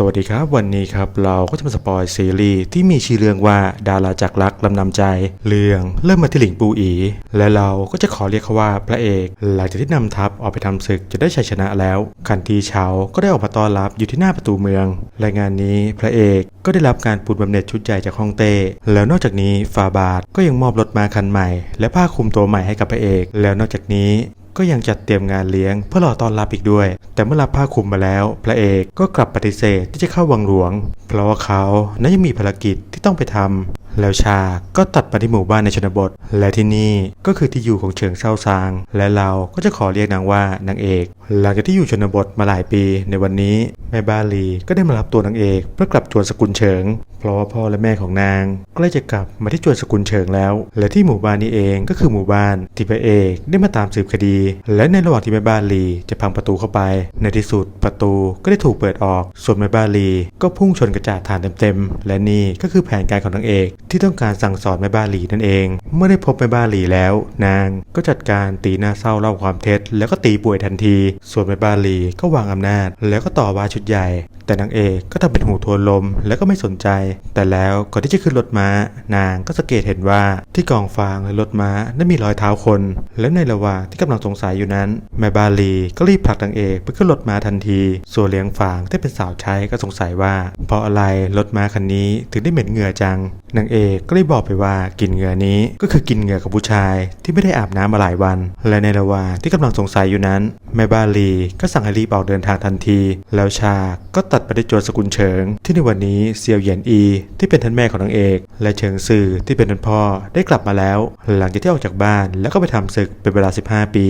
สวัสดีครับ วันนี้ครับเราก็จะมาสปอยซีรีส์ที่มีชื่อเรื่องว่าดาราจากรักลำนำใจ เรื่องเริ่มมาที่หลิงปูอี และเราก็จะขอเรียกเขาว่าพระเอก หลังจากที่นำทัพออกไปทำศึกจะได้ชัยชนะแล้วคันทีเฉาก็ได้ออกมาต้อนรับอยู่ที่หน้าประตูเมืองและงานนี้พระเอกก็ได้รับการปูนบำเหน็จชุดใหญ่จากฮ่องเต้แล้วนอกจากนี้ฟาบาทก็ยังมอบรถมาคันใหม่ และผ้าคลุมตัวใหม่ให้กับพระเอก แล้วนอกจากนี้ ก็ยังจัดเตรียมงานเลี้ยงเพื่อรอต้อนรับอีกด้วย แต่เมื่อรับผ้าคลุมมาแล้ว พระเอกก็กลับปฏิเสธที่จะเข้าวังหลวง เพราะว่าเขานั้นยังมีภารกิจที่ต้องไปทำแล้วชาก็ตัดไปที่หมู่บ้านในชนบท และที่นี่ก็คือที่อยู่ของเฉิงเซาซาง และเราก็จะขอเรียกนางว่านางเอก หลังจากที่อยู่ชนบทมาหลายปี ในวันนี้แม่บ้านลีก็ได้มารับตัวนางเอกเพื่อกลับจวนสกุลเฉิง เพราะว่าพ่อและแม่ของนางใกล้จะกลับมาที่จวนสกุลเฉิงแล้ว และที่หมู่บ้านนี้เองก็คือหมู่บ้านที่พระเอกได้มาตามสืบคดี และในระหว่างที่แม่บ้านลีจะพังประตูเข้าไป ในที่สุดประตูก็ได้ถูกเปิดออก ส่วนแม่บ้านลีก็พุ่งชนกระจาดฐานเต็มๆและนี่ก็คือแผนการของนางเอกที่ต้องการสั่งสอนแม่บ้านลีนั่นเอง เมื่อได้พบแม่บ้านลีแล้ว นางก็จัดการตีหน้าเศร้าเล่าความเท็จ แล้วก็ตีป่วยทันที ส่วนแม่บ้านลีก็วางอำนาจ แล้วก็ต่อว่าชุดใหญ่ แต่นางเอกก็ทำเป็นหูทวนลมแล้วก็ไม่สนใจ แต่แล้วก่อนที่จะขึ้นรถม้า นางก็สังเกตเห็นว่าที่กองฟางและรถม้านั้นมีรอยเท้าคน และในระหว่างที่กำลังสงสัยอยู่นั้น แม่บาลีก็รีบผลักนางเอกไปขึ้นรถม้าทันที ส่วนเลี้ยงฟางที่เป็นสาวใช้ก็สงสัยว่า เพราะอะไรรถม้าคันนี้ถึงได้เหม็นเหงื่อจังนางเอกก็ได้บอกไปว่ากินเหงื่อนี้ก็คือกินเหงื่อกับผู้ชายที่ไม่ได้อาบน้ำมาหลายวัน และในระหว่างที่กำลังสงสัยอยู่นั้น แม่บาลีก็สั่งให้รีบออกเดินทางทันที แล้วชาก็ตัดไปได้โจรสกุลเฉิง ที่ในวันนี้เซียวเหยียนอี ที่เป็นท่านแม่ของนางเอก และเฉิงซื่อที่เป็นท่านพ่อได้กลับมาแล้ว หลังจากที่ออกจากบ้านแล้วก็ไปทำศึกเป็นเวลา 15 ปี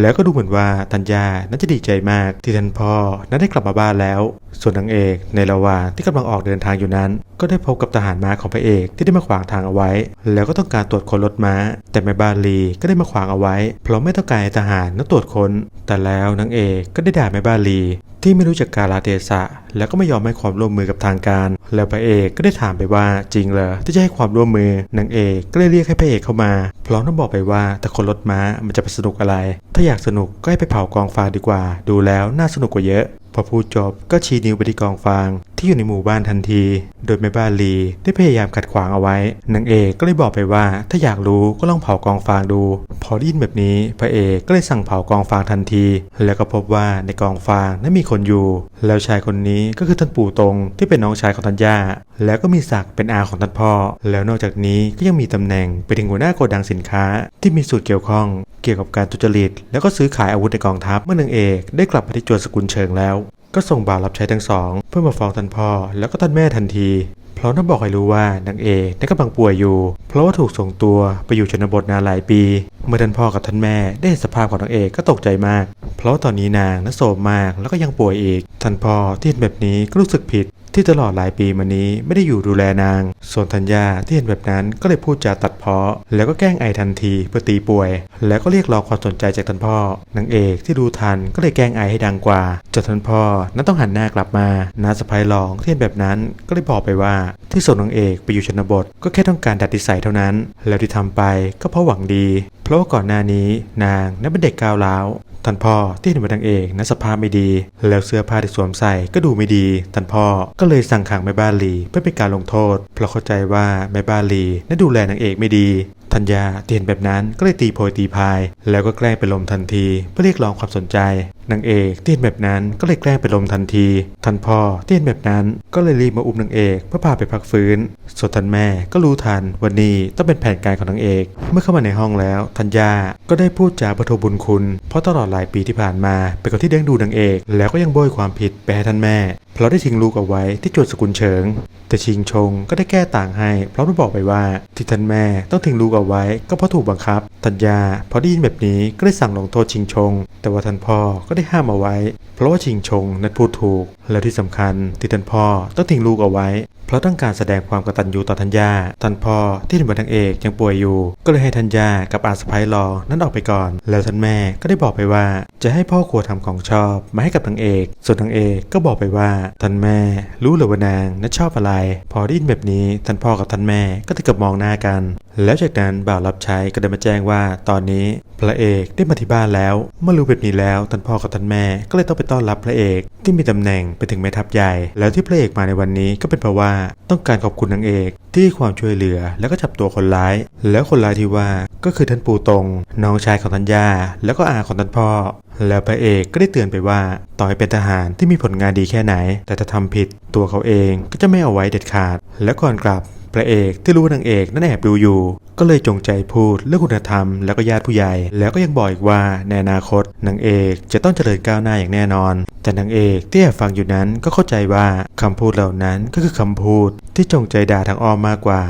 แล้วก็ดูเหมือนว่าทัญญาน่าจะดีใจมากที่ท่านพ่อนั้นได้กลับมาบ้านแล้ว ส่วนนางเอกในระหว่างที่กำลังออกเดินทางอยู่นั้น ก็ได้พบกับทหารม้าของพระเอกที่ได้มาขวางทางเอาไว้ แล้วก็ต้องการตรวจค้นรถม้า แต่แม่บ้านลีก็ได้มาขวางเอาไว้ เพราะไม่ต้องการให้ทหารนั้นตรวจค้นแต่แล้วนางเอกก็ได้ด่าแม่บ้านลี ที่ไม่รู้จักกาลเทศะ แล้วก็ไม่ยอมให้ความร่วมมือกับทางการ แล้วพระเอกก็ได้ถามไปว่าจริงเหรอที่จะให้ความร่วมมือนางเอกก็เลยเรียกให้พระเอกเข้ามา พร้อมทั้งบอกไปว่าถ้าคนรถม้ามันจะไปสนุกอะไร ถ้าอยากสนุกก็ให้ไปเผากองฟางดีกว่า ดูแล้วน่าสนุกกว่าเยอะ พอพูดจบก็ชี้นิ้วไปที่กองฟางที่อยู่ในหมู่บ้านทันที โดยแม่บ้านลีได้พยายามขัดขวางเอาไว้นางเอกก็เลยบอกไปว่าถ้าอยากรู้ก็ลองเผากองฟางดู พอได้ยินแบบนี้พระเอกก็เลยสั่งเผากองฟางทันที แล้วก็พบว่าในกองฟางนั้นมีคนอยู่ แล้วชายคนนี้ก็คือท่านปู่ตรงที่เป็นน้องชายของทัญญาแล้วก็มีศักดิ์เป็นอาของท่านพ่อ แล้วนอกจากนี้ก็ยังมีตำแหน่งไปถึงหัวหน้าโกดังสินค้าที่มีส่วนเกี่ยวข้อง เกี่ยวกับการทุจริต แล้วก็ซื้อขายอาวุธในกองทัพเมื่อนางเอกได้กลับมาที่จวนสกุลเชิงแล้ว ก็ส่งบ่าวรับใช้ทั้งสอง เพื่อมาฟ้องท่านพ่อแล้วก็ท่านแม่ทันทีเพราะต้องบอกให้รู้ว่านางเอกได้กำลังป่วยอยู่ เพราะว่าถูกส่งตัวไปอยู่ชนบทนานหลายปี เมื่อท่านพ่อกับท่านแม่ได้เห็นสภาพของนางเอกก็ตกใจมาก เพราะาตอนนี้นางนั้นโศมมากแล้วก็ยังป่วยอีกท่านพ่อที่เห็นแบบนี้ก็รู้สึกผิด ที่ตลอดหลายปีมานี้ไม่ได้อยู่ดูแลนาง ส่วนธัญญาที่เห็นแบบนั้นก็เลยพูดจาตัดเพ้อแล้วก็แกล้งไอทันทีเพื่อตีป่วย แล้วก็เรียกร้องความสนใจจากท่านพ่อนางเอกที่รู้ทันก็เลยแกล้งไอให้ดังกว่าจนท่านพ่อนั้นต้องหันหน้ากลับมาน้าสะพายรองที่เห็นแบบนั้นก็เลยบอกไปว่า ที่ส่งนางเอกไปอยู่ชนบท ก็แค่ต้องการดัดนิสัยเท่านั้น แล้วที่ทำไปก็เพราะหวังดีเพราะก่อนหน้านี้นางนั้นเป็นเด็กก้าวร้าวท่านพ่อที่เห็นว่านางเอกนั้นสภาพไม่ดี แล้วเสื้อผ้าที่สวมใส่ก็ดูไม่ดีท่านพ่อก็เลยสั่งขังแม่บ้านลีเพื่อเป็นการลงโทษ เพราะเข้าใจว่าแม่บ้านลีนั้นดูแลนางเอกไม่ดี ธัญญาที่เห็นแบบนั้นก็เลยตีโพยตีพาย แล้วก็แกล้งเป็นลมทันทีเพื่อเรียกร้องความสนใจนางเอกที่เห็นแบบนั้นก็เลยแกล้งเป็นลมทันทีท่านพ่อที่เห็นแบบนั้นก็เลยรีบมาอุ้มนางเอกเพื่อพาไปพักฟื้น ส่วนท่านแม่ก็รู้ทันวันนี้ต้องเป็นแผนการของนางเอก เมื่อเข้ามาในห้องแล้วธัญญาก็ได้พูดจาประทบุญคุณ เพราะตลอดหลายปีที่ผ่านมาเป็นคนที่เลี้ยงดูนางเอก แล้วก็ยังโบยความผิดไปให้ท่านแม่ เพราะได้ทิ้งลูกเอาไว้ที่จวนสกุลเฉิง แต่ชิงชงก็ได้แก้ต่างให้เพราะได้บอกไปว่าที่ท่านแม่ต้องทิ้งลูกเอาไว้ก็เพราะถูกบังคับธัญญาพอได้ยินแบบนี้ก็ได้สั่งลงโทษชิงชง แต่ว่าท่านพ่อก็ได้ห้ามเอาไว้ เพราะว่าชิงชงนั้นพูดถูก แล้วที่สำคัญที่ท่านพ่อต้องทิ้งลูกเอาไว้ เพราะต้องการแสดงความกตัญญูต่อธัญญาท่านพ่อที่เห็นว่านางเอกยังป่วยอยู่ ก็เลยให้ธัญญากับอาสะพ้ายรอนั้นออกไปก่อน แล้วท่านแม่ก็ได้บอกไปว่า จะให้พ่อครัวทำของชอบมาให้กับนางเอก ส่วนนางเอกก็บอกไปว่าท่านแม่รู้เลยว่านางนั้นชอบอะไร พอได้ยินแบบนี้ท่านพ่อกับท่านแม่ก็ถึงกับมองหน้ากัน แล้วจากนั้นนั้นบ่าวรับใช้ก็ได้มาแจ้งว่าตอนนี้พระเอกได้มาที่บ้านแล้วเมื่อรู้แบบนี้แล้วท่านพ่อกับท่านแม่ก็เลยต้องไปต้อนรับพระเอกที่มีตำแหน่งไปถึงแม่ทัพใหญ่ แล้วที่พระเอกมาในวันนี้ก็เป็นเพราะว่าต้องการขอบคุณนางเอกที่ให้ความช่วยเหลือแล้วก็จับตัวคนร้าย แล้วคนร้ายที่ว่าก็คือท่านปู่ตรง น้องชายของท่านย่าแล้วก็อาของท่านพ่อ แล้วพระเอกก็ได้เตือนไปว่าต่อให้เป็นทหารที่มีผลงานดีแค่ไหน แต่ถ้าทำผิดตัวเขาเองก็จะไม่เอาไว้เด็ดขาด และก่อนกลับ พระเอกที่รู้ว่านางเอกนั่นแอบดูอยู่ ก็เลยจงใจพูดเรื่องคุณธรรมแล้วก็ญาติผู้ใหญ่ แล้วก็ยังบอกอีกว่าในอนาคตนางเอกจะต้องเจริญก้าวหน้าอย่างแน่นอน แต่นางเอกที่แอบฟังอยู่นั้นก็เข้าใจว่าคำพูดเหล่านั้นก็คือคำพูดที่จงใจด่าทางอ้อมมากกว่า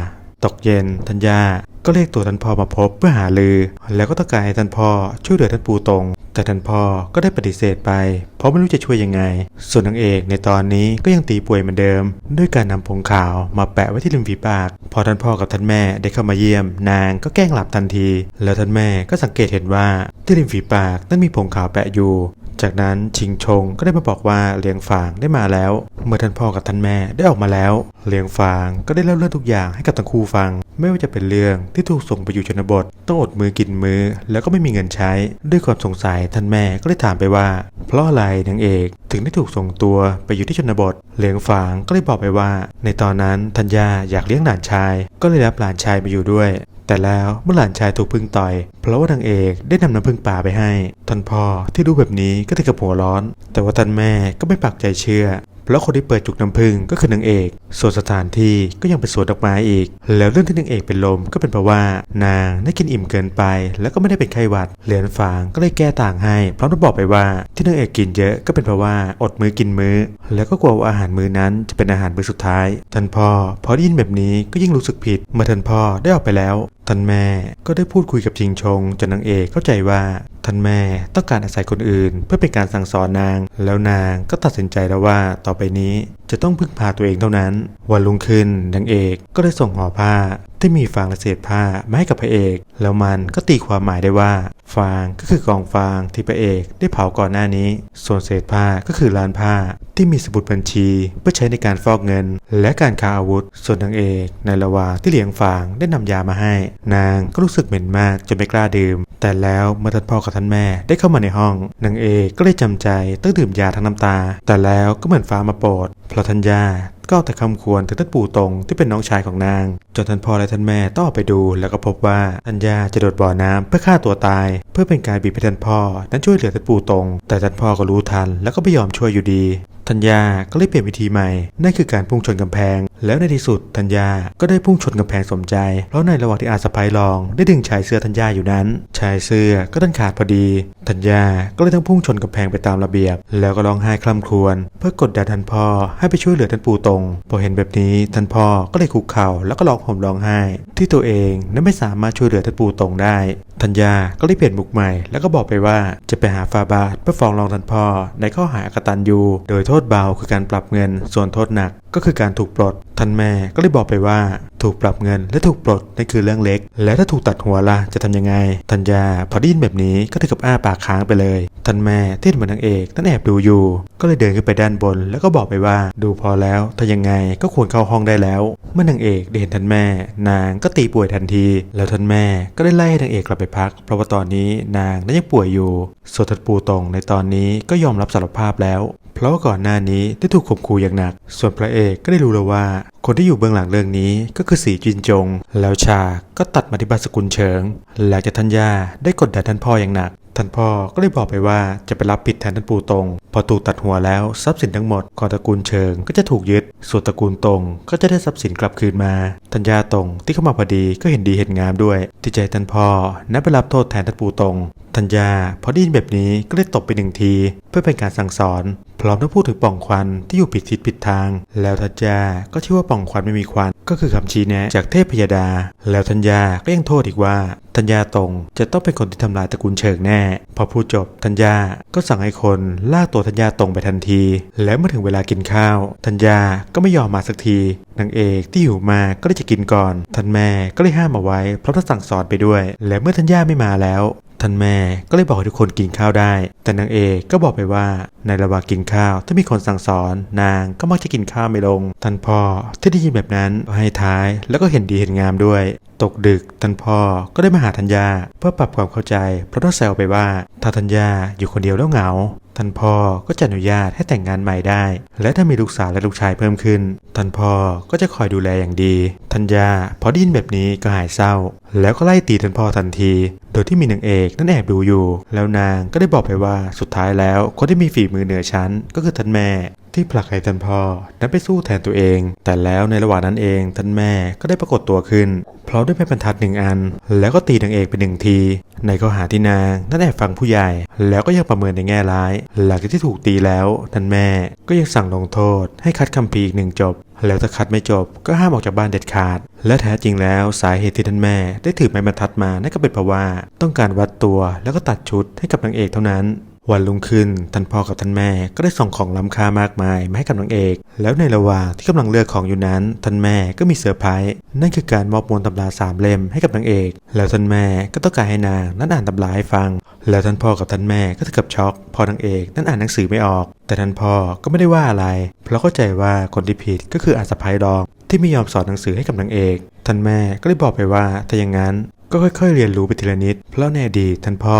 ตกเย็นทัญญาก็เรียกตัวท่านพ่อมาพบเพื่อหาลือ แล้วก็ต้องการให้ท่านพ่อช่วยเหลือท่านปูตรง แต่ท่านพ่อก็ได้ปฏิเสธไป เพราะไม่รู้จะช่วยยังไง ส่วนนางเอกในตอนนี้ก็ยังตีป่วยเหมือนเดิม ด้วยการนำผงขาวมาแปะไว้ที่ริมฝีปาก พอท่านพ่อกับท่านแม่ได้เข้ามาเยี่ยม นางก็แกล้งหลับทันที แล้วท่านแม่ก็สังเกตเห็นว่าที่ริมฝีปากนั้นมีผงขาวแปะอยู่ จากนั้นชิงชงก็ได้มาบอกว่าเลียงฝางได้มาแล้ว เมื่อท่านพ่อกับท่านแม่ได้ออกมาแล้ว เลียงฝางก็ได้เล่าเรื่องทุกอย่างให้กับทั้งคู่ฟัง ไม่ว่าจะเป็นเรื่องที่ถูกส่งไปอยู่ชนบท ต้องอดมือกินมือ แล้วก็ไม่มีเงินใช้ ด้วยความสงสัยท่านแม่ก็เลยถามไปว่า เพราะอะไรนางเอกถึงได้ถูกส่งตัวไปอยู่ที่ชนบท เลียงฝางก็เลยบอกไปว่า ในตอนนั้นทัญญาอยากเลี้ยงหลานชาย ก็เลยรับหลานชายมาอยู่ด้วย แต่แล้วเมื่อหลานชายถูกพึ่งต่อย เพราะว่านางเอกได้นำน้ำพึ่งป่าไปให้ท่านพ่อที่รู้แบบนี้ก็ถึงกับหัวร้อน แต่ว่าท่านแม่ก็ไม่ปักใจเชื่อเพราะคนที่เปิดจุกน้ำพึ่งก็คือนางเอก ส่วนสถานที่ก็ยังเป็นสวนดอกไม้อีก แล้วเรื่องที่นางเอกเป็นลมก็เป็นเพราะว่า นางได้กินอิ่มเกินไป แล้วก็ไม่ได้เป็นไข้หวัด เหรียญฝางก็เลยแก้ต่างให้ พร้อมกับบอกไปว่าที่นางเอกกินเยอะก็เป็นเพราะว่าอดมื้อกินมื้อ แล้วก็กลัวว่าอาหารมื้อนั้นจะเป็นอาหารมื้อสุดท้าย ท่านพ่อพอได้ยินแบบนี้ก็ยิ่งรู้สึกผิด เมื่อท่านพ่อได้ออกไปแล้วท่านแม่ก็ได้พูดคุยกับชิงชงจนนางเอกเข้าใจว่าท่านแม่ต้องการอาศัยคนอื่น เพื่อเป็นการสั่งสอนนาง แล้วนางก็ตัดสินใจแล้วว่าต่อไปนี้ จะต้องพึ่งพาตัวเองเท่านั้น วันรุ่งขึ้นนางเอกก็ได้ส่งห่อผ้าที่มีฟางและเศษผ้ามาให้กับพระเอก แล้วมันก็ตีความหมายได้ว่าฟางก็คือกองฟางที่พระเอกได้เผาก่อนหน้านี้ ส่วนเศษผ้าก็คือล้านผ้าที่มีสมุดบัญชีเพื่อใช้ในการฟอกเงิน และการค้าอาวุธ ส่วนนางเอกในระหว่างที่เลี้ยงฟางได้นำยามาให้ นางก็รู้สึกเหม็นมากจนไม่กล้าดื่ม แต่แล้วเมื่อท่านพ่อกับท่านแม่ได้เข้ามาในห้องนางเอกก็เลยจำใจต้องดื่มยาทั้งน้ำตา แต่แล้วก็เหมือนฟ้ามาโปรดเพราะท่านยาก็เอาแต่คำควรถึงท่านปู่ตรงที่เป็นน้องชายของนาง จนท่านพ่อและท่านแม่ต้องออกไปดู แล้วก็พบว่าท่านยาจะโดดบ่อน้ำเพื่อฆ่าตัวตาย เพื่อเป็นการบีบให้ท่านพ่อ นั้นช่วยเหลือท่านปู่ตรง แต่ท่านพ่อก็รู้ทันแล้วก็ไม่ยอมช่วยอยู่ดีทัญญาก็เลยเปลี่ยนวิธีใหม่ นั่นคือการพุ่งชนกำแพง แล้วในที่สุดทัญญาก็ได้พุ่งชนกำแพงสมใจ เพราะในระหว่างที่อาสะพายลอง ได้ดึงชายเสื้อทัญญาอยู่นั้น ชายเสื้อก็ดันขาดพอดีทัญญาก็เลยต้องพุ่งชนกำแพงไปตามระเบียบ แล้วก็ร้องไห้คร่ำครวญเพื่อกดดันท่านพ่อให้ไปช่วยเหลือท่านปู่ตรง พอเห็นแบบนี้ท่านพ่อก็เลยคุกเข่าแล้วก็ร้องห่มร้องไห้ ที่ตัวเองนั้นไม่สามารถช่วยเหลือท่านปู่ตรงได้ ธัญญาก็รีบเปลี่ยนมุกใหม่แล้วก็บอกไปว่าจะไปหาฟาบาทเพื่อฟ้องร้องท่านพ่อในข้อหากตันยูโดยโทษเบาคือการปรับเงิน ส่วนโทษหนักก็คือการถูกปลดท่านแม่ก็เลยบอกไปว่า ถูกปรับเงินและถูกปลดนั่นคือเรื่องเล็ก และถ้าถูกตัดหัวล่ะจะทำยังไงทัญญาพอได้ยินแบบนี้ก็ถึงกับอ้าปากค้างไปเลยท่านแม่ที่เห็นเหมือนนางเอกนั่นแอบดูอยู่ ก็เลยเดินขึ้นไปด้านบน แล้วก็บอกไปว่า ดูพอแล้วถ้ายังไงก็ควรเข้าห้องได้แล้ว เมื่อนางเอกได้เห็นท่านแม่ นางก็ตีป่วยทันที แล้วท่านแม่ก็ได้ไล่ให้นางเอกกลับไปพัก เพราะว่าตอนนี้นางนั้นยังป่วยอยู่ส่วนทัดปูตรงในตอนนี้ก็ยอมรับสารภาพแล้ว ราะว่าก่อนหน้านี้ได้ถูกข่มขู่อย่างหนัก ส่วนพระเอกก็ได้รู้แล้วว่า คนที่อยู่เบื้องหลังเรื่องนี้ก็คือสีจินจง แล้วฉาก็ตัดมาที่บ้านสกุลเฉิง หลังจากท่านย่าได้กดดันท่านพ่ออย่างหนัก ท่านพ่อก็เลยบอกไปว่าจะไปรับผิดแทนท่านปู่ตรงพอถูกตัดหัวแล้วทรัพย์สินทั้งหมดของตระกูลเชิงก็จะถูกยึด ส่วนตระกูลตรงก็จะได้ทรัพย์สินกลับคืนมา ท่านย่าตรงที่เข้ามาพอดีก็เห็นดีเห็นงามด้วย ที่ใจท่านพ่อนับไปรับโทษแทนท่านปู่ตรงทัญญาพอได้ยินแบบนี้ก็เลยตบไปหนึ่งที เพื่อเป็นการสั่งสอน พร้อมทั้งพูดถึงป่องควันที่อยู่ผิดทิศผิดทาง แล้วทัญญาก็เชื่อว่าป่องควันไม่มีควัน ก็คือคำชี้แนะจากเทพพยาดา แล้วทัญญาก็ยังโทษอีกว่าทัญญาตรงจะต้องเป็นคนที่ทำลายตระกูลเฉิงแน่ พอพูดจบทัญญาก็สั่งให้คนลากตัวทัญญาตรงไปทันที แล้วเมื่อถึงเวลากินข้าวทัญญาก็ไม่ยอมมาสักทีนางเอกที่อยู่มาก็ได้จะกินก่อนท่านแม่ก็เลยห้ามเอาไว้เพราะท่าสั่งสอนไปด้วย และเมื่อทัญญาไม่มาแล้ว ท่านแม่ก็เลยบอกให้ทุกคนกินข้าวได้ แต่นางเอกก็บอกไปว่าในระหว่างกินข้าว ถ้ามีคนสั่งสอน นางก็มักจะกินข้าวไม่ลง ท่านพ่อที่ได้ยินแบบนั้นก็ให้ท้ายแล้วก็เห็นดีเห็นงามด้วย ตกดึกท่านพ่อก็ได้มาหาธัญญาเพื่อปรับความเข้าใจ เพราะต้องแซวไปว่าถ้าธัญญาอยู่คนเดียวแล้วเหงาท่านพ่อก็จะอนุญาตให้แต่งงานใหม่ได้ และถ้ามีลูกสาวและลูกชายเพิ่มขึ้น ท่านพ่อก็จะคอยดูแลอย่างดีธัญญาพอได้ยินแบบนี้ก็หายเศร้า แล้วก็ไล่ตีท่านพ่อทันที โดยที่มีนางเอกนั่นแอบดูอยู่ แล้วนางก็ได้บอกไปว่าสุดท้ายแล้วคนที่มีฝีมือเหนือชั้นก็คือท่านแม่ ที่ผลักให้ท่านพ่อนั้นไปสู้แทนตัวเอง แต่แล้วในระหว่างนั้นเองท่านแม่ก็ได้ปรากฏตัวขึ้นพร้อมด้วยไม้บรรทัดหนึ่งอัน แล้วก็ตีนางเอกไปหนึ่งที ในข้อหาที่นางนั่นแอบฟังผู้ใหญ่ แล้วก็ยังประเมินในแง่ร้าย หลังจากที่ถูกตีแล้วท่านแม่ก็ยังสั่งลงโทษให้คัดคำพีอีกหนึ่งจบ แล้วถ้าคัดไม่จบก็ห้ามออกจากบ้านเด็ดขาด และแท้จริงแล้วสาเหตุที่ท่านแม่ได้ถือไม้บรรทัดมานั่นก็เป็นเพราะว่า ต้องการวัดตัวแล้วก็ตัดชุดให้กับนางเอกเท่านั้น วันรุ่งขึ้นท่านพ่อกับท่านแม่ก็ได้ส่งของล้ำค่ามากมายมาให้กับนางเอก แล้วในระหว่างที่กำลังเลือกของอยู่นั้น ท่านแม่ก็มีเซอร์ไพรส์นั่นคือการมอบมวลตำราสามเล่มให้กับนางเอก แล้วท่านแม่ก็ต้องการให้นางนั้นอ่านตำราให้ฟัง แล้วท่านพ่อกับท่านแม่ก็ถึงกับช็อกพอนางเอกนั้นอ่านหนังสือไม่ออก แต่ท่านพ่อก็ไม่ได้ว่าอะไร เพราะเข้าใจว่าคนที่ผิดก็คืออาสะพายดอง ที่ไม่ยอมสอนหนังสือให้กับนางเอกท่านแม่ก็เลยบอกไปว่าถ้าอย่างนั้นก็ค่อยๆ เรียนรู้ไปทีละนิด เพราะในอดีตท่านพ่อ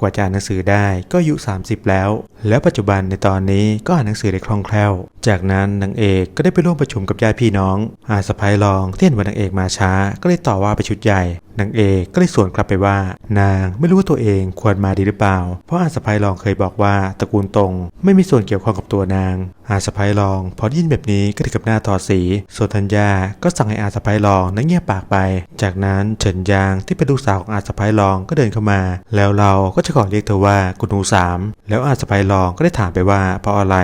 กว่าจะอ่านหนังสือได้ก็อายุ 30 แล้ว แล้วปัจจุบันในตอนนี้ก็อ่านหนังสือได้คล่องแคล่ว จากนั้นนางเอกก็ได้ไปร่วมประชุมกับญาติพี่น้องอาสะพายรองที่เห็นว่านางเอกมาช้า ก็เลยต่อว่าไปชุดใหญ่นางเอกก็เลยสวนกลับไปว่า นางไม่รู้ว่าตัวเองควรมาดีหรือเปล่า เพราะอาสะพายรองเคยบอกว่าตระกูลตรง ไม่มีส่วนเกี่ยวข้องกับตัวนาง อาสะพายรอง พอได้ยินแบบนี้ก็ถึงกับหน้าถอดสีส่วนธัญญาก็สั่งให้อาสะพายรองนั้นเงียบปากไป จากนั้นเฉินยางที่เป็นลูกสาวของอาสะพายรองก็เดินเข้ามา แล้วเราก็จะขอเรียกเธอว่าคุณหนูสามแล้วอาสะพายลองก็ได้ถามไปว่าเพราะอะไร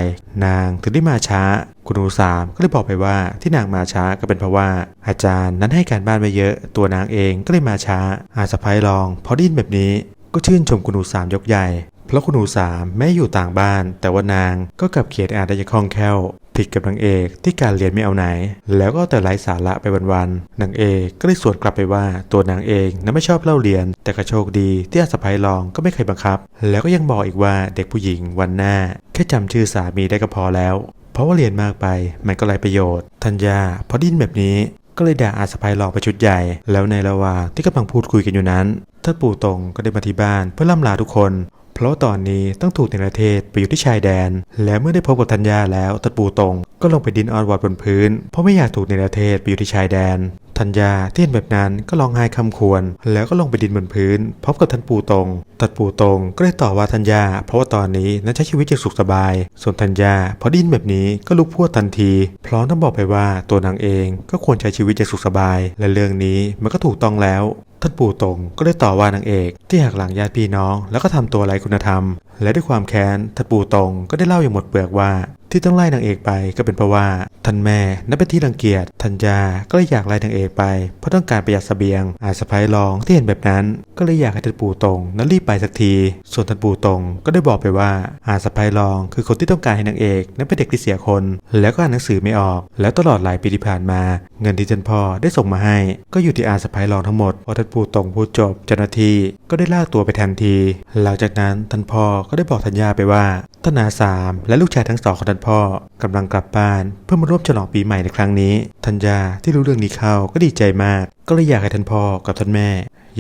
นางถึงได้มาช้า คุณหนูสามก็เลยบอกไปว่าที่นางมาช้าก็เป็นเพราะว่า อาจารย์นั้นให้การบ้านไปเยอะ ตัวนางเองก็เลยมาช้า อาสะพายลองพอได้ยินแบบนี้ก็ชื่นชมคุณหนูสามยกใหญ่ พราะคุณหนูสามแม้อยู่ต่างบ้าน แต่ว่านางก็กลับเขียนอ่านได้อย่างคล่องแคล่วผิดกับนางเอกที่การเรียนไม่เอาไหน แล้วก็แต่ไร้สาระไปวันๆนางเอกก็เลยสวนกลับไปว่าตัวนางเองนั้นไม่ชอบเล่าเรียน แต่ก็โชคดีที่อาสะพายรองก็ไม่เคยบังคับ แล้วก็ยังบอกอีกว่าเด็กผู้หญิงวันหน้า แค่จำชื่อสามีได้ก็พอแล้ว เพราะว่าเรียนมากไปมันก็ไร้ประโยชน์ธัญญาพอดยินแบบนี้ก็เลยด่าอาสะพายหลอกไปชุดใหญ่ แล้วในระหว่างที่กำลังพูดคุยกันอยู่นั้นท่านปู่ตรงก็ได้มาที่บ้านเพื่อล่ำลาทุกคน ราะตอนนี้ต้องถูกในประเทศไปอยู่ที่ชายแดน และเมื่อได้พบกับธัญญาแล้วท่านปู่ตรง ก็ลงไปดินออนวอดบนพื้น เพราะไม่อยากถูกในประเทศไปอยู่ที่ชายแดนธัญญาที่เห็นแบบนั้นก็ร้องไห้คำควร แล้วก็ลงไปดินบนพื้นพร้อมกับท่านปู่ตรงท่านปู่ตรงก็เลยต่อว่าธัญญาเพราะว่าตอนนี้นั้นใช้ชีวิตอย่างสุขสบาย ส่วนธัญญาพอไดยินแบบนี้ก็ลุกพูดทันที พร้อมทั้งบอกไปว่าตัวนางเองก็ควรใช้ชีวิตอย่างสุขสบาย และเรื่องนี้มันก็ถูกต้องแล้ว ท่านปู่ตงก็ได้ต่อว่านางเอก ที่หักหลังญาติพี่น้อง แล้วก็ทำตัวไร้คุณธรรม และด้วยความแค้นท่านปู่ตงก็ได้เล่าอย่างหมดเปลือกว่า ที่ต้องไล่นางเอกไปก็เป็นเพราะว่าท่านแม่นั้นเป็นที่รังเกียจทัญญาก็เลยอยากไล่นางเอกไป เพราะต้องการประหยัดเสบียง อาสะพายรองที่เห็นแบบนั้น ก็เลยอยากให้ท่านปู่ตรงนั้นรีบไปสักที ส่วนท่านปู่ตรงก็ได้บอกไปว่า อาสะพายรอง คือคนที่ต้องการให้นางเอกนั้นเป็นเด็กที่เสียคน แล้วก็อ่านหนังสือไม่ออก แล้วตลอดหลายปีที่ผ่านมา เงินที่ท่านพ่อได้ส่งมาให้ ก็อยู่ที่อาสะพายรองทั้งหมดพอท่านปู่ตรงพูดจบเจ้าหน้าที่ก็ได้ลากตัวไปทันที หลังจากนั้นท่านพ่อก็ได้บอกธัญญาไปว่าท่านอาสามและลูกชายทั้งสองของท่านพ่อกำลังกลับบ้าน เพื่อมาร่วมฉลองปีใหม่ในครั้งนี้ธัญญาที่รู้เรื่องนี้เข้าก็ดีใจมาก ก็เลยอยากให้ท่านพ่อกับท่านแม่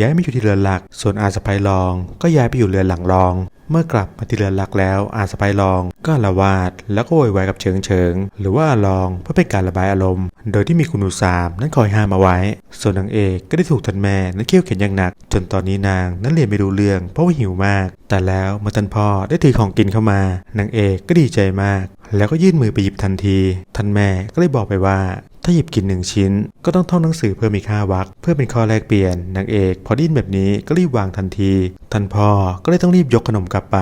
ย้ายมาอยู่ที่เรือนหลัก ส่วนอาสะพายรอง ก็ย้ายไปอยู่เรือนหลังรอง เมื่อกลับมาที่เรือนหลักแล้ว อาสะพายรอง ก็ละวาด แล้วก็โวยวายกับเฉิงเฉิง หรือว่าอาลองเพื่อเป็นการระบายอารมณ์ โดยที่มีคุณอุสามนั้นคอยห้ามเอาไว้ ส่วนนางเอกก็ได้ถูกท่านแม่นั้นเคี่ยวเข็นอย่างหนัก จนตอนนี้นางนั้นเรียนไม่รู้เรื่องเพราะว่าหิวมาก แต่แล้วเมื่อท่านพ่อได้ถือของกินเข้ามานางเอกก็ดีใจมาก แล้วก็ยื่นมือไปหยิบทันทีท่านแม่ก็เลยบอกไปว่า ถ้าหยิบกินหนึ่งชิ้น ก็ต้องท่องหนังสือเพื่อมีค่าวักเพื่อเป็นข้อแลกเปลี่ยนนางเอก พอดยินแบบนี้ก็รีบวางทันทีท่านพ่อก็เลยต้องรีบยกขนมกลับไป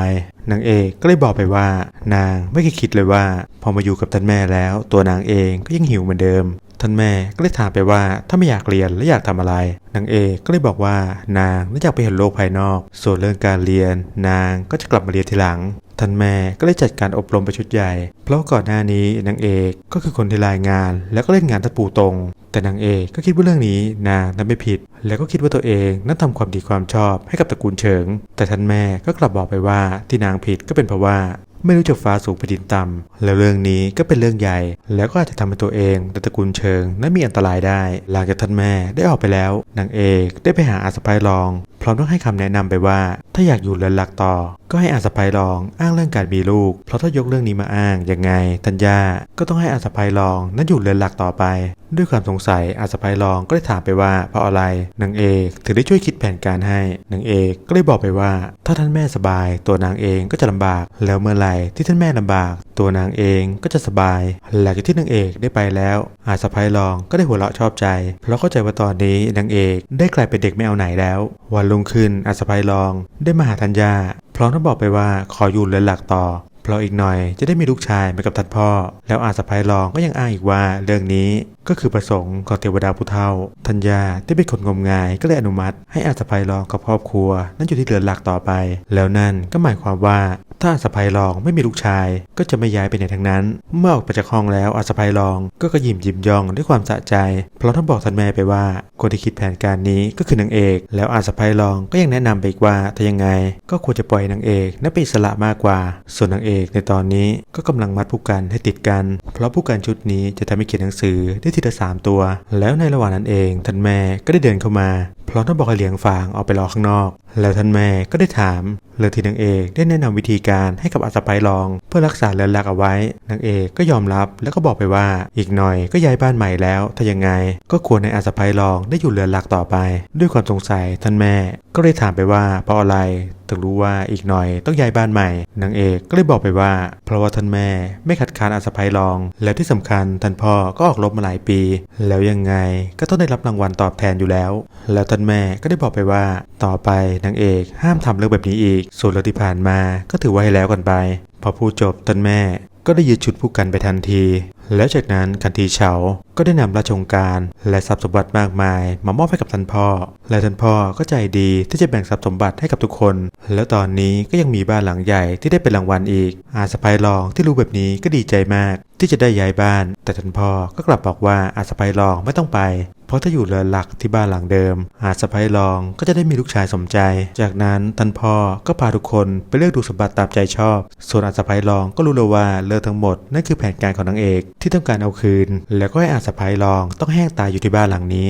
นางเอกก็เลยบอกไปว่า นางไม่เคยคิดเลยว่า พอมาอยู่กับท่านแม่แล้ว ตัวนางเองก็ยังหิวเหมือนเดิม ท่านแม่ก็เลยถามไปว่าถ้าไม่อยากเรียนและอยากทำอะไร นางเอกก็เลยบอกว่านางไม่อยากไปเห็นโลกภายนอก ส่วนเรื่องการเรียน นางก็จะกลับมาเรียนทีหลังท่านแม่ก็เลยจัดการอบรมไปชุดใหญ่ เพราะก่อนหน้านี้นางเอกก็คือคนที่รายงาน แล้วก็เล่นงานท่าปูตรง แต่นางเอกก็คิดว่าเรื่องนี้นางนั้นไม่ผิด แล้วก็คิดว่าตัวเองนั้นทำความดีความชอบให้กับตระกูลเฉิง แต่ท่านแม่ก็กลับบอกไปว่าที่นางผิดก็เป็นเพราะว่า ไม่รู้จักฟ้าสูงแผ่นดินต่ำแล้วเรื่องนี้ก็เป็นเรื่องใหญ่ แล้วก็อาจจะทำให้ตัวเองและตระกูลเชิงนั้นมีอันตรายได้ หลังจากท่านแม่ได้ออกไปแล้วนางเอกได้ไปหาอาสะพายรอง พร้อมต้องให้คำแนะนำไปว่า ถ้าอยากอยู่เรือนหลักต่อ ก็ให้อาสะพายรองอ้างเรื่องการมีลูก เพราะถ้ายกเรื่องนี้มาอ้างยังไงทัญญาก็ต้องให้อาสะพายรองนั้นอยู่เรือนหลักต่อไป ด้วยความสงสัยอาสะพายรองก็ได้ถามไปว่าเพราะอะไรนางเอกถึงได้ช่วยคิดแผนการให้นางเอกก็เลยบอกไปว่า ถ้าท่านแม่สบาย ตัวนางเองก็จะลำบาก แล้วเมื่อไหร่ที่ท่านแม่ลำบาก ตัวนางเองก็จะสบาย หลังจากที่นางเอกได้ไปแล้ว อาสะพายรองก็ได้หัวเราะชอบใจ เพราะเข้าใจว่าตอนนี้นางเอกได้กลายเป็นเด็กไม่เอาไหนแล้ว วันรุ่งขึ้นอาสะพายรองได้มาหาธัญญา พร้อมทั้งบอกไปว่าขออยู่เรือนหลักต่อ เพราะอีกหน่อยจะได้มีลูกชายเหมือนกับท่านพ่อ แล้วอาสะพายรองก็ยังอ้างอีกว่าเรื่องนี้ก็คือประสงค์ของเทวดาผู้เฒ่าธัญญาได้เป็นคนงมงายก็เลยอนุมัติ ให้อาสะพายรองกับครอบครัว นั้นอยู่ที่เรือนหลักต่อไป แล้วนั่นก็หมายความว่าถ้าอาสะพายรองไม่มีลูกชาย ก็จะไม่ย้ายไปไหนทั้งนั้น เมื่อออกไปจากห้องแล้วอาสะพายรองก็กระยิมยิ้มย่องด้วยความสะใจ เพราะท่านบอกท่านแม่ไปว่าคนที่คิดแผนการนี้ก็คือนางเอก แล้วอาสะพายรองก็ยังแนะนำไปอีกว่าถ้ายังไง ก็ควรจะปล่อยนางเอกนั้นเป็นอิสระมากกว่า ส่วนนางเอกในตอนนี้ก็กำลังมัดผู้กันให้ติดกัน เพราะผู้กันชุดนี้จะทำให้เขียนหนังสือได้ทีละสามตัว แล้วในระหว่างนั้นเองท่านแม่ก็ได้เดินเข้ามา พร้อมทั้งบอกให้เลี้ยงฟางออกไปรอข้างนอก แล้วท่านแม่ก็ได้ถามเรือที่นางเอกได้แนะนำวิธีการให้กับอาสะพายรอง เพื่อรักษาเรือนหลักเอาไว้นางเอกก็ยอมรับแล้วก็บอกไปว่า อีกหน่อยก็ย้ายบ้านใหม่แล้วถ้ายังไง ก็ควรในอาสะพายรองได้อยู่เรือนหลักต่อไป ด้วยความสงสัยท่านแม่ ก็เลยถามไปว่าเพราะอะไรถึงรู้ว่าอีกหน่อยต้องย้ายบ้านใหม่นางเอกก็เลยบอกไปว่า เพราะว่าท่านแม่ไม่ขัดขานอาสะพายรอง และที่สำคัญท่านพ่อก็ออกรบมาหลายปี แล้วยังไงก็ต้องได้รับรางวัลตอบแทนอยู่แล้ว แล้วท่านแม่ก็ได้บอกไปว่า ต่อไปนางเอกห้ามทำเรื่องแบบนี้อีก ส่วนเรื่องที่ผ่านมาก็ถือว่าให้แล้วกันไป พอพูดจบท่านแม่ก็ได้ยืดชุดผู้กันไปทันที แล้วจากนั้นคันทีเฉาก็ได้นำราชองการและทรัพย์สมบัติมากมาย มามอบให้กับท่านพ่อ และท่านพ่อก็ใจดีที่จะแบ่งทรัพย์สมบัติให้กับทุกคน แล้วตอนนี้ก็ยังมีบ้านหลังใหญ่ที่ได้เป็นรางวัลอีก อาสะพายรองที่รู้แบบนี้ก็ดีใจมาก ที่จะได้ย้ายบ้าน แต่ท่านพ่อก็กลับบอกว่าอาสะพายรองไม่ต้องไปเพราะถ้าอยู่เรือนหลักที่บ้านหลังเดิม อาสะพายรองก็จะได้มีลูกชายสมใจ จากนั้นท่านพ่อก็พาทุกคนไปเลือกดูสมบัติตามใจชอบ ส่วนอาสะพายรองก็รู้เลยว่าเรื่องทั้งหมดนั่นคือแผนการของนางเอกที่ต้องการเอาคืน แล้วก็ให้อาสะพายลองต้องแห้งตายอยู่ที่บ้านหลังนี้